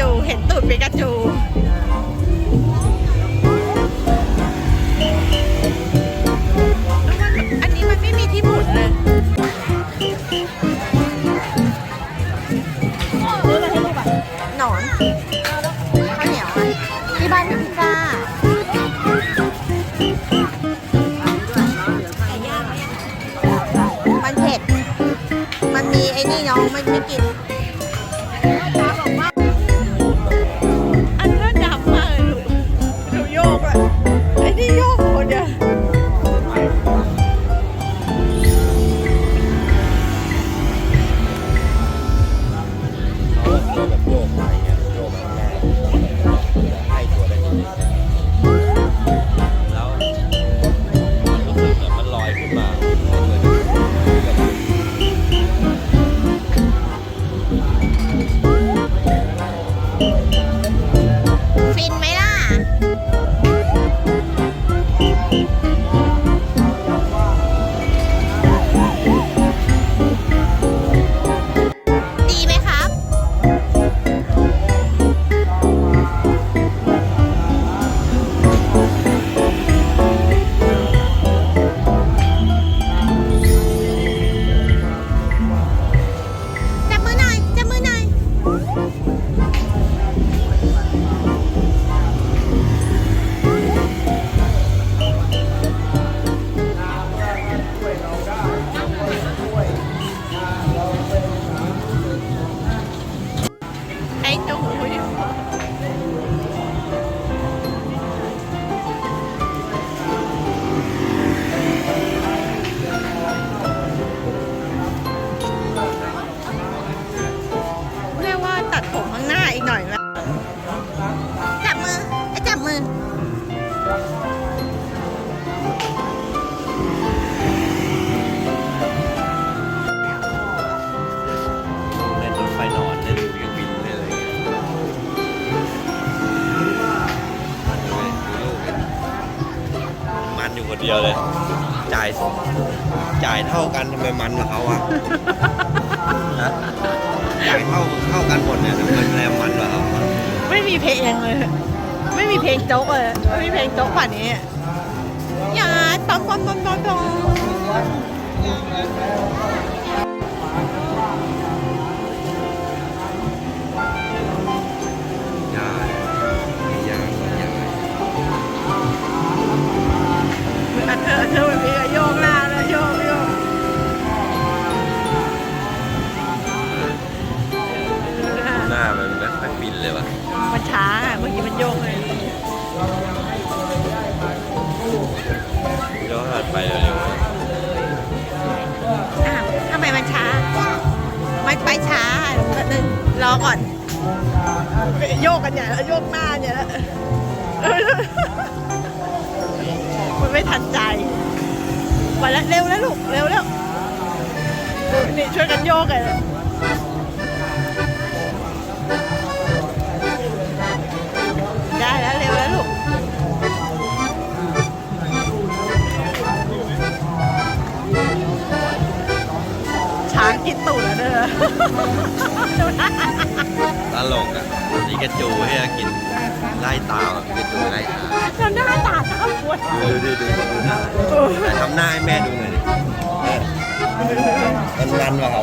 จู เห็นตูดปิกาจูอันนี้มันไม่มีที่หมุนเลยรสอะไรใหนอนข้าวเหนียวอะที่บ้านมีพิซซ่ามันเผ็ด มันมีไอ้นี่น้องมันไม่กิน ดียวเลย จ่าย จ่ายเท่ากันทำไมมันกับเขาอะฮะจ่ายเท่าเท่ากันหมดเนี่ยทำไมแรมมันกับเขาอะไม่มีเพลงเลย ไม่มีเพลงโจ๊กเลยไม่มีเพลงโจ๊กป่านนี้อย่าตอมตอมตอมตอม เดี๋ยวหัดไปเร็วๆอ้าวทำไมมันช้า มันไปช้าแป๊บนึงรอก่อน โยกกันใหญ่แล้วโยกหน้าใหญ่แล้วมันไม่ทันใจไปแล้วเร็วแล้วลูก เร็วแล้วนี่ช่วยกันโยกกัน ตลกอะนี่กระจูให้กินไล่ตามอะกระจูไล่ตามจำได้ตาตาปวดดูดูดูดูหน้าแต่ทำหน้าให้แม่ดูหน่อยดิมันมันว่าเขา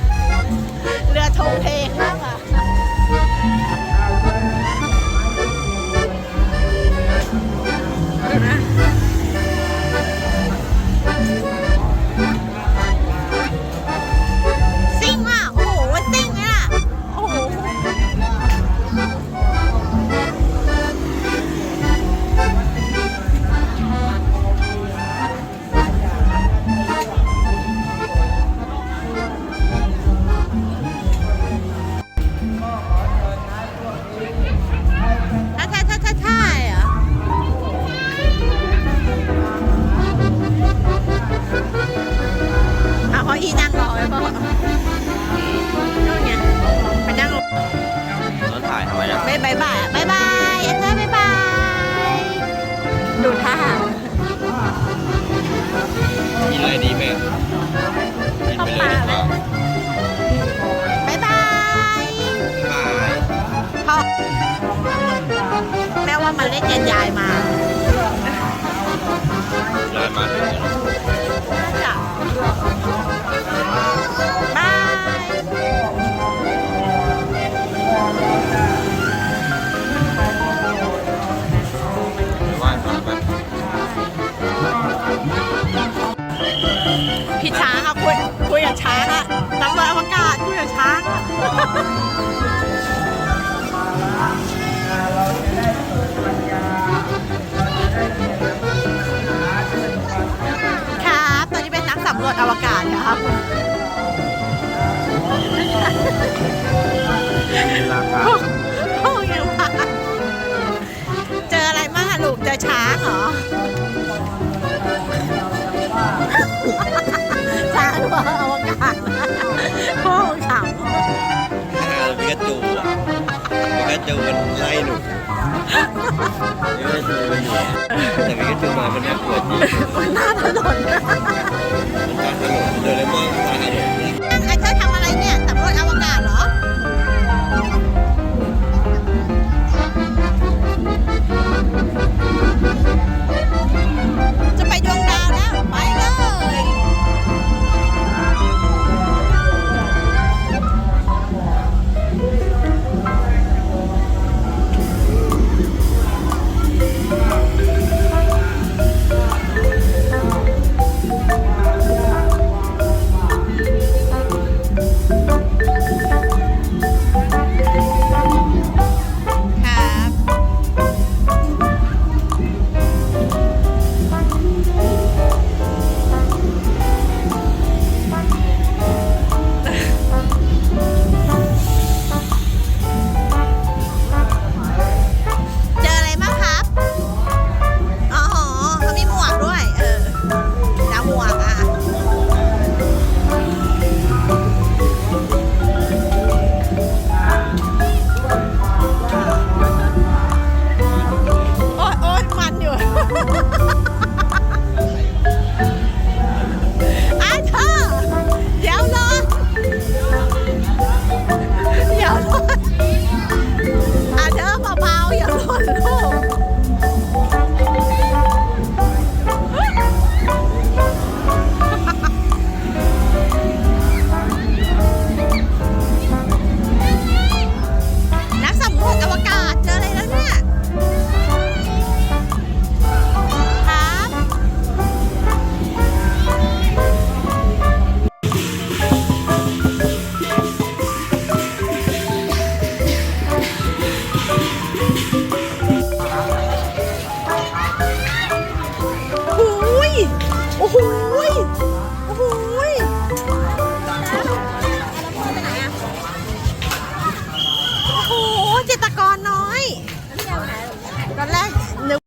เล่นกันยายมา เหรอช้างหัวอวกาศพ่อของฉันปิกาจูอะปิกาจูมันไล่หนูเยอะจูมันหนีแต่ปิกาจูมามัน โหยโอ้โหยโอ้โหจิตกรน้อย ตอนแรก